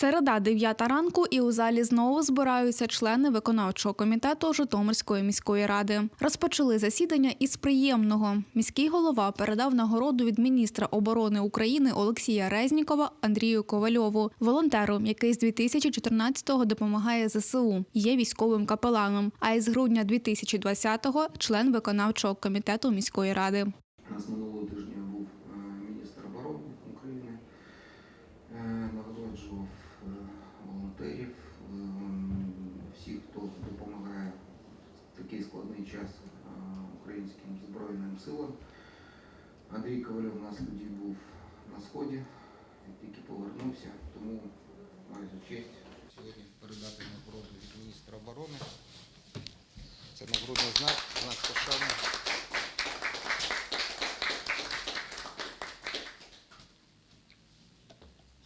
Середа, 9 ранку, і у залі знову збираються члени виконавчого комітету Житомирської міської ради. Розпочали засідання із приємного. Міський голова передав нагороду від міністра оборони України Олексія Резнікова Андрію Ковальову, волонтеру, який з 2014-го допомагає ЗСУ, є військовим капеланом. А із грудня 2020-го – член виконавчого комітету міської ради. Нас час українським Збройним силам. Андрій Ковальов у нас тоді був на сході, тільки повернувся, тому маю за честь сьогодні передати нагороду від міністра оборони. Це нагрудний знак, знак пошани.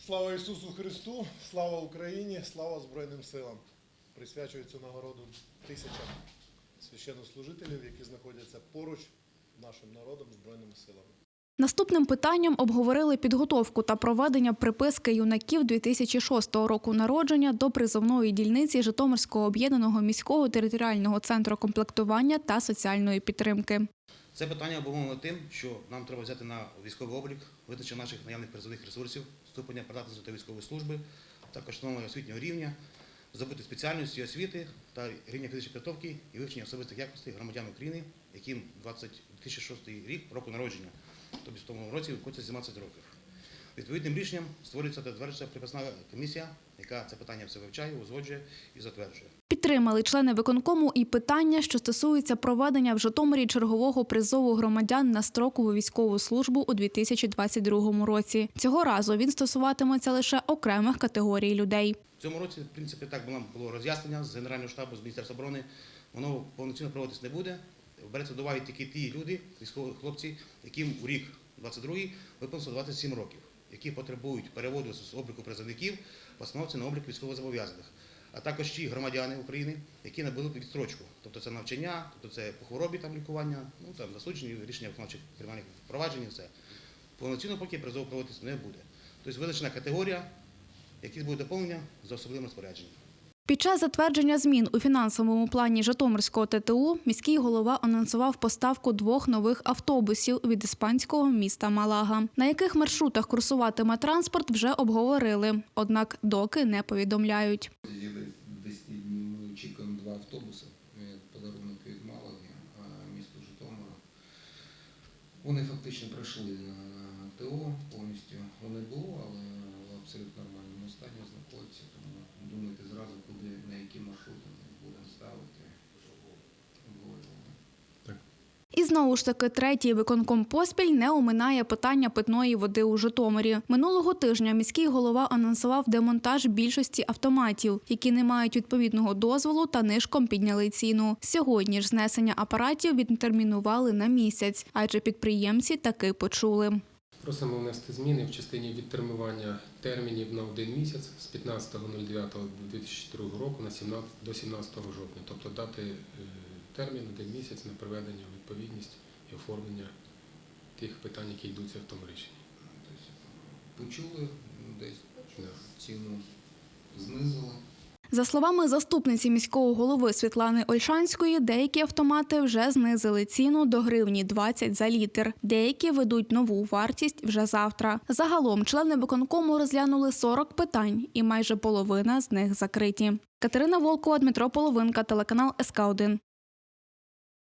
Слава Ісусу Христу, слава Україні, слава Збройним силам. Присвячую цю нагороду тисячам священнослужителів, які знаходяться поруч нашим народом, Збройними силами. Наступним питанням обговорили підготовку та проведення приписки юнаків 2006 року народження до призовної дільниці Житомирського об'єднаного міського територіального центру комплектування та соціальної підтримки. Це питання обумовлено тим, що нам треба взяти на військовий облік видачу наших наявних призовних ресурсів, ступеня придатності до військової служби, також встановлення освітнього рівня, здобути спеціальності освіти та рівня фізичної підготовки і вивчення особистих якостей громадян України, яким 20 2006 рік року народження, тобто в тому році виконується 17 років. Відповідним рішенням створюється та затверджується припасна комісія, яка це питання все вивчає, узгоджує і затверджує. Підтримали члени виконкому і питання, що стосуються проведення в Житомирі чергового призову громадян на строкову військову службу у 2022 році. Цього разу він стосуватиметься лише окремих категорій людей. В цьому році, в принципі, так було, роз'яснення з Генерального штабу, з Міністерства оборони. Воно повноцінно проводитись не буде. Береться до уваги тільки ті люди, військові хлопці, яким у рік 22-й виповнилося 27 років, які потребують переводу з обліку призовників постановці на облік військовозобов'язаних. А також ті громадяни України, які набули відстрочку. Тобто це навчання, тобто це по хворобі там лікування, ну там засуджені, рішення виконавчих кримінальних впроваджень, все. Повноцінно поки призов проводитись не буде. Тобто визначена категорія, якісь будуть доповнення за особливим розпорядженням. Під час затвердження змін у фінансовому плані Житомирського ТТУ міський голова анонсував поставку двох нових автобусів від іспанського міста Малага. На яких маршрутах курсуватиме транспорт, вже обговорили. Однак доки не повідомляють. Подарунок від Малаги, місту Житомира. Вони фактично пройшли на ТО повністю. Вони було, але в абсолютно нормальному стані знаходяться. Тому думайте зразу, куди, на які маршрути ми будемо ставити. Обговорювали. І знову ж таки, третій виконком поспіль не оминає питання питної води у Житомирі. Минулого тижня міський голова анонсував демонтаж більшості автоматів, які не мають відповідного дозволу та нишком підняли ціну. Сьогодні ж знесення апаратів відтермінували на місяць, адже підприємці таки почули. Просимо внести зміни в частині відтермінування термінів на один місяць з 15.09.2002 року на 17, до 17 жовтня, тобто дати е, термін один місяць на приведення у відповідність і оформлення тих питань, які йдуться в тому рішенні. Почули, десь Да. ціну знизили. За словами заступниці міського голови Світлани Ольшанської, деякі автомати вже знизили ціну до гривні 20 за літр. Деякі ведуть нову вартість вже завтра. Загалом члени виконкому розглянули 40 питань, і майже половина з них закриті. Катерина Волкова, Дмитро Половинка, телеканал СК 1